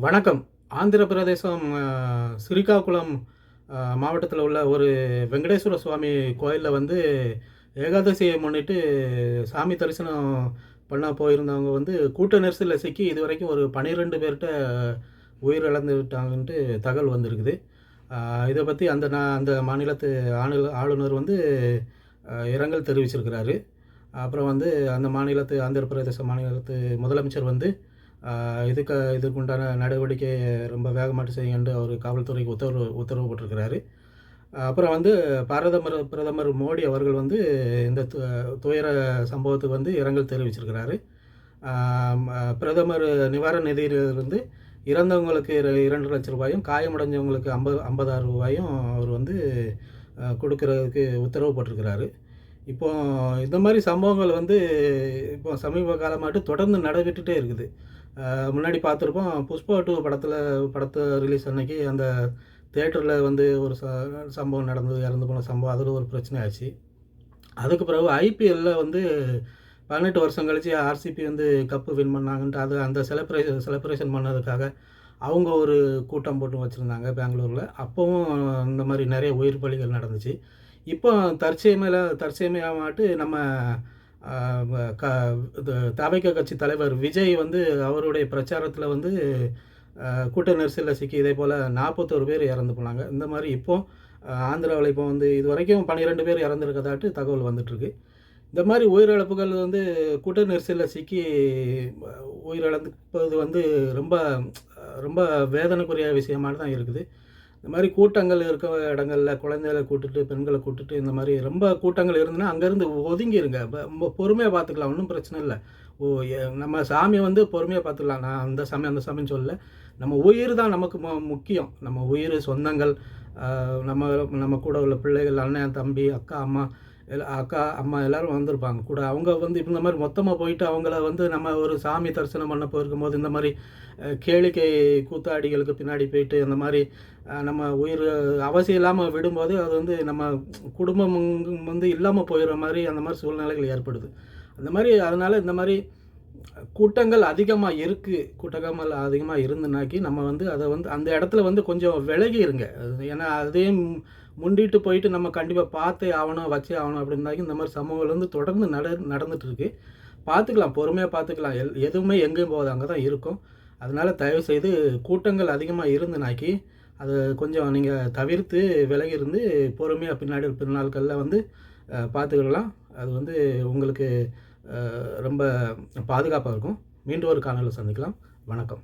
வணக்கம். ஆந்திர பிரதேசம் அஹ், சிறிகாகுளம் மாவட்டத்தில் உள்ள ஒரு வெங்கடேஸ்வர சுவாமி கோயிலில் வந்து ஏகாதசியை முன்னிட்டு சாமி தரிசனம் பண்ண போயிருந்தவங்க வந்து கூட்ட நெரிசலில் சிக்கி இது வரைக்கும் ஒரு பன்னிரெண்டு பேர்கிட்ட உயிர் இழந்துட்டாங்கன்ட்டு தகவல் வந்திருக்குது. இதை பற்றி அந்த நான் அந்த மாநிலத்து ஆளு ஆளுநர் வந்து இரங்கல் தெரிவிச்சிருக்கிறாரு. அப்புறம் வந்து அந்த மாநிலத்து ஆந்திர பிரதேச மாநிலத்து முதலமைச்சர் வந்து இதுக்கு இதுக்குண்டான நடவடிக்கை ரொம்ப வேகமாட்டு செய்யுங்கன்னு அவர் காவல்துறைக்கு உத்தரவு உத்தரவு போட்டிருக்கிறாரு. அப்புறம் வந்து பிரதமர் பிரதமர் மோடி அவர்கள் வந்து இந்த து- துயர சம்பவத்துக்கு வந்து இரங்கல் தெரிவிச்சிருக்கிறாரு. பிரதமர் நிவாரண நிதியிலிருந்து இறந்தவங்களுக்கு இரண்டு லட்சம் ரூபாயும் காயமடைஞ்சவங்களுக்கு ஐம்பது ஐம்பதாயிரம் ரூபாயும் அவர் வந்து கொடுக்கறதுக்கு உத்தரவு போட்டிருக்கிறாரு. இப்போ இந்த மாதிரி சம்பவங்கள் வந்து இப்போ சமீப காலமாட்டு தொடர்ந்து நடைபெற்றுட்டே இருக்குது. முன்னாடி பார்த்துருப்போம் புஷ்பா டூ படத்தில் படத்தை ரிலீஸ் அன்னைக்கு அந்த தேட்டரில் வந்து ஒரு ச சம்பவம் நடந்தது இறந்து போன சம்பவம் அதில் ஒரு பிரச்சனை ஆச்சு. அதுக்கு பிறகு ஐபிஎல்ல வந்து பதினெட்டு வருஷம் கழித்து ஆர்சிபி வந்து கப்பு வின் பண்ணாங்கன்ட்டு அது அந்த செலிப்ரேஷன் செலிப்ரேஷன் பண்ணதுக்காக அவங்க ஒரு கூட்டம் போட்டு வச்சுருந்தாங்க பெங்களூரில். அப்போவும் இந்த மாதிரி நிறைய உயிர் பலிகள் நடந்துச்சு. இப்போ தற்செயமையில் தற்செயமையாமாட்டு நம்ம க இது தவைக்க கட்சி தலைவர் விஜய் வந்து அவருடைய பிரச்சாரத்தில் வந்து கூட்ட நெரிசலில் சிக்கி இதே போல் நாற்பத்தோரு பேர் இறந்து போனாங்க. இந்த மாதிரி இப்போது ஆந்திராவில் இப்போ வந்து இது வரைக்கும் பன்னிரெண்டு பேர் இறந்துருக்கதாட்டு தகவல் வந்துட்டுருக்கு. இந்த மாதிரி உயிரிழப்புகள் வந்து கூட்ட நெரிசலில் சிக்கி உயிரிழந்துப்பது வந்து ரொம்ப ரொம்ப வேதனைக்குரிய விஷயமாக தான் இருக்குது. இந்த மாதிரி கூட்டங்கள் இருக்க இடங்களில் குழந்தைகளை கூட்டுட்டு பெண்களை கூட்டுட்டு இந்த மாதிரி ரொம்ப கூட்டங்கள் இருந்ததுன்னா அங்கேருந்து ஒதுங்கிருங்க. ரொம்ப பொறுமையாக பார்த்துக்கலாம் ஒன்றும் பிரச்சனை இல்லை. ஓ நம்ம சாமியை வந்து பொறுமையாக பார்த்துக்கலாம். நான் அந்த சாமி அந்த சாமின்னு சொல்லல. நம்ம உயிர் தான் நமக்கு மு- முக்கியம். நம்ம உயிர் சொந்தங்கள் நம்ம நம்ம கூட உள்ள பிள்ளைகள் அண்ணன் தம்பி அக்கா அம்மா அக்கா அம்மா எல்லாரும் வந்திருப்பாங்க. கூட அவங்க வந்து இந்த மாதிரி மொத்தமாக போயிட்டு அவங்கள வந்து நம்ம ஒரு சாமி தரிசனம் பண்ண போயிருக்கும்போது இந்த மாதிரி கேளிக்கை கூத்தாடிகளுக்கு பின்னாடி போயிட்டு இந்த மாதிரி நம்ம உயிர் அவசியம் இல்லாமல் விடும்போது அது வந்து நம்ம குடும்பம் வந்து இல்லாமல் போயிடுற மாதிரி அந்த மாதிரி சூழ்நிலைகள் ஏற்படுது. அந்த மாதிரி அதனால் இந்த மாதிரி கூட்டங்கள் அதிகமாக இருக்குது கூட்டங்கள் அதிகமாக இருந்துனாக்கி நம்ம வந்து அதை வந்து அந்த இடத்துல வந்து கொஞ்சம் விலகி இருங்க அது ஏன்னா அதையும் முண்டிட்டு போயிட்டு நம்ம கண்டிப்பாக பார்த்தே ஆகணும் வச்சே ஆகணும் அப்படின்னாக்கி இந்த மாதிரி சம்பவங்கள் வந்து தொடர்ந்து நட நடந்துகிட்ருக்கு பார்த்துக்கலாம் பொறுமையாக பார்த்துக்கலாம். எல் எதுவுமே எங்கேயும் போகாது அங்கே தான் இருக்கும். அதனால் தயவுசெய்து கூட்டங்கள் அதிகமாக இருந்துனாக்கி அதை கொஞ்சம் நீங்கள் தவிர்த்து விலகி இருந்து பொறுமையாக பின்னாடி பின்னாட்களில் வந்து பார்த்துக்கலாம். அது வந்து உங்களுக்கு ரொம்ப பாதுகாப்பாக இருக்கும். மீண்டும் ஒரு காணொலியில் சந்திக்கலாம். வணக்கம்.